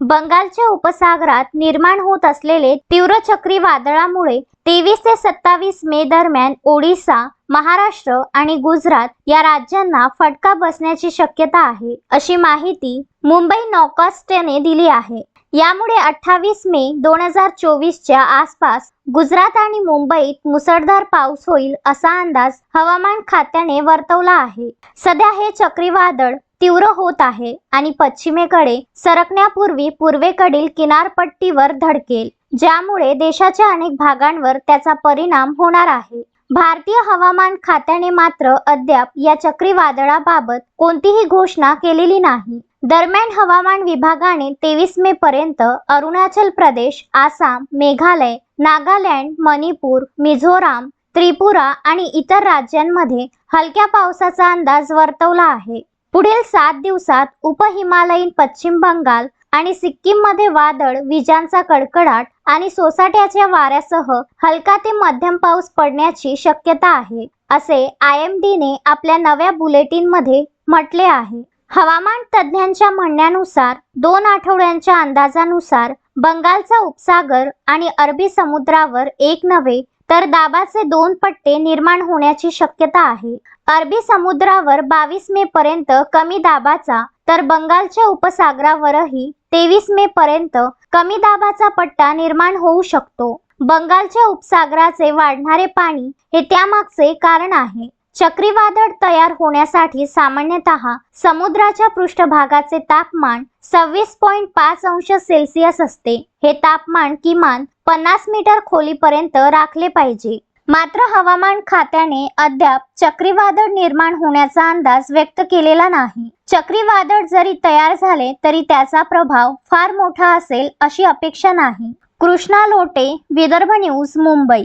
बंगालच्या उपसागरात निर्माण होत असलेले तीव्र चक्रीवादळामुळे तेवीस ते सत्तावीस मे दरम्यान ओडिसा महाराष्ट्र आणि गुजरात या राज्यांना फटका बसण्याची शक्यता आहे अशी माहिती मुंबई नौकास्टने दिली आहे. यामुळे अठ्ठावीस मे दोन हजार चोवीसच्या आसपास गुजरात आणि मुंबईत मुसळधार पाऊस होईल असा अंदाज हवामान खात्याने वर्तवला आहे. सध्या हे चक्रीवादळ तीव्र होत आहे आणि पश्चिमेकडे सरकण्यापूर्वी पूर्वेकडील किनारपट्टीवर धडकेल ज्यामुळे देशाच्या अनेक भागांवर त्याचा परिणाम होणार आहे. भारतीय हवामान खात्याने मात्र अद्याप या चक्रीवादळाबाबत कोणतीही घोषणा केलेली नाही. दरम्यान हवामान विभागाने तेवीस मे पर्यंत अरुणाचल प्रदेश आसाम मेघालय नागालँड मणिपूर मिझोराम त्रिपुरा आणि इतर राज्यांमध्ये हलक्या पावसाचा अंदाज वर्तवला आहे. पुढील सात दिवसात उपहिमालयीन पश्चिम बंगाल आणि सिक्कीममध्ये वादळ विजांचा कडकडाट आणि सोसाट्याच्या वाऱ्यासह हलका ते मध्यम पाऊस पडण्याची शक्यता आहे असे आय एम डीने आपल्या नव्या बुलेटिनमध्ये म्हटले आहे. हवामान तज्ज्ञांच्या म्हणण्यानुसार दोन आठवड्यांच्या अंदाजानुसार बंगालचा उपसागर आणि अरबी समुद्रावर एक नव्हे तर दाबाचे दोन पट्टे निर्माण होण्याची शक्यता आहे. अरबी समुद्रावर बावीस मे पर्यंत कमी दाबाचा तर बंगालच्या उपसागरावरही तेवीस मे पर्यंत कमी दाबाचा पट्टा निर्माण होऊ शकतो. बंगालच्या उपसागराचे वाढणारे पाणी हे त्यामागचे कारण आहे. चक्रीवादळ तयार होण्यासाठी सामान्यतः समुद्राच्या पृष्ठभागाचे तापमान सव्वीस पॉइंट पाच अंश सेल्सिअस असते. हे तापमान किमान पन्नास मीटर खोलीपर्यंत राखले पाहिजे. मात्र हवामान खात्याने अद्याप चक्रीवादळ निर्माण होण्याचा अंदाज व्यक्त केलेला नाही. चक्रीवादळ जरी तयार झाले तरी त्याचा प्रभाव फार मोठा असेल अशी अपेक्षा नाही. कृष्णा लोटे विदर्भ न्यूज मुंबई.